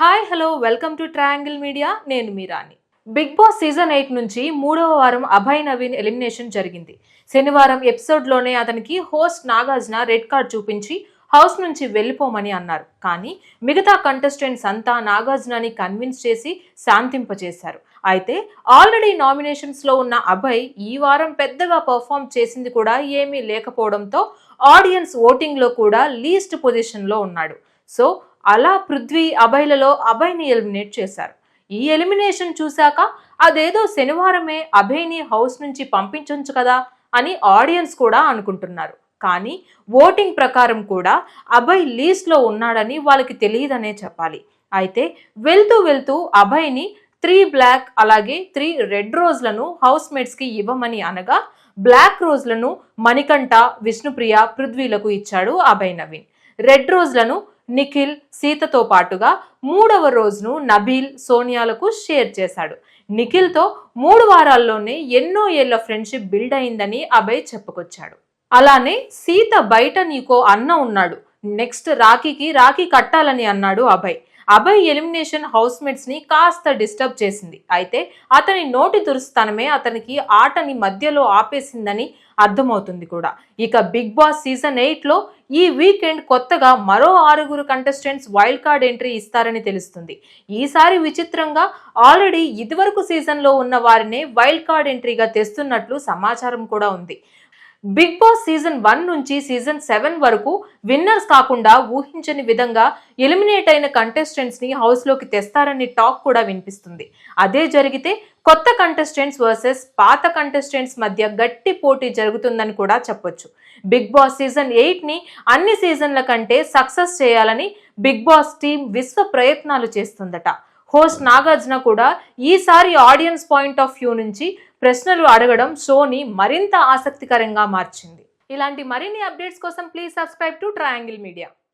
Hi hello welcome to triangle media. నేను మీరాని Bigg Boss season eight నుంచి మూడవ వారం అభయ్ నవీన్ ఎలిమినేషన్ జరిగింది. శనివారం ఎపిసోడ్లోనే అతనికి హోస్ట్ నాగార్జున రెడ్ కార్డ్ చూపించి హౌస్ నుంచి వెళ్ళిపోమని అన్నారు. కానీ మిగతా కంటెస్టెంట్స్ అంతా నాగార్జునని కన్విన్స్ చేసి శాంతింపజేశారు. అయితే ఆల్రెడీ నామినేషన్స్లో ఉన్న అభయ్ ఈ వారం పెద్దగా పర్ఫామ్ చేసింది కూడా ఏమీ లేకపోవడంతో ఆడియన్స్ ఓటింగ్లో కూడా లీస్ట్ పొజిషన్లో ఉన్నాడు. సో అలా పృథ్వీ అభయ్లలో అభయ్ని ఎలిమినేట్ చేశారు. ఈ ఎలిమినేషన్ చూశాక అదేదో శనివారమే అభయ్ని హౌస్ నుంచి పంపించొచ్చు కదా అని ఆడియన్స్ కూడా అనుకుంటున్నారు. కానీ ఓటింగ్ ప్రకారం కూడా అభయ్ లీస్ట్లో ఉన్నాడని వాళ్ళకి తెలియదనే చెప్పాలి. అయితే వెళ్తూ వెళ్తూ అభయ్ని త్రీ బ్లాక్ అలాగే త్రీ రెడ్ రోజులను హౌస్ మేట్స్కి ఇవ్వమని అనగా బ్లాక్ రోజులను మణికంఠ విష్ణుప్రియ పృథ్వీలకు ఇచ్చాడు అభయ్ నవీన్. రెడ్ రోజులను నిఖిల్ సీతతో పాటుగా మూడవ రోజును నబీల్ సోనియాలకు షేర్ చేశాడు. నిఖిల్తో మూడు వారాల్లోనే ఎన్నో ఏళ్ళ ఫ్రెండ్షిప్ బిల్డ్ అయిందని అభయ్ చెప్పుకొచ్చాడు. అలానే సీత బయట నీకో అన్న ఉన్నాడు. నెక్స్ట్ రాఖీకి రాఖీ కట్టాలని అన్నాడు అభయ్. అభయ్ ఎలిమినేషన్ హౌస్ మేట్స్ని కాస్త డిస్టర్బ్ చేసింది. అయితే అతని నోటి దురుస్తనమే అతనికి ఆటని మధ్యలో ఆపేసిందని అర్థమవుతుంది కూడా. ఇక బిగ్ బాస్ సీజన్ ఎయిట్లో ఈ వీకెండ్ కొత్తగా మరో ఆరుగురు కంటెస్టెంట్స్ వైల్డ్ కార్డ్ ఎంట్రీ ఇస్తారని తెలుస్తుంది. ఈసారి విచిత్రంగా ఆల్రెడీ ఇదివరకు సీజన్లో ఉన్న వారినే వైల్డ్ కార్డ్ ఎంట్రీగా తెస్తున్నట్లు సమాచారం కూడా ఉంది. బిగ్ బాస్ సీజన్ వన్ నుంచి సీజన్ సెవెన్ వరకు విన్నర్స్ కాకుండా ఊహించని విధంగా ఎలిమినేట్ అయిన కంటెస్టెంట్స్ని హౌస్లోకి తెస్తారని టాక్ కూడా వినిపిస్తుంది. అదే జరిగితే కొత్త కంటెస్టెంట్స్ వర్సెస్ పాత కంటెస్టెంట్స్ మధ్య గట్టి పోటీ జరుగుతుందని కూడా చెప్పొచ్చు. బిగ్ బాస్ సీజన్ ఎయిట్ని అన్ని సీజన్ల కంటే సక్సెస్ చేయాలని బిగ్ బాస్ టీం విశ్వ ప్రయత్నాలు చేస్తుందట. హోస్ట్ నాగార్జున కూడా ఈసారి ఆడియన్స్ పాయింట్ ఆఫ్ వ్యూ నుంచి ప్రశ్నలు అడగడం షోని మరింత ఆసక్తికరంగా మార్చింది. ఇలాంటి మరిన్ని అప్డేట్స్ కోసం please subscribe to triangle media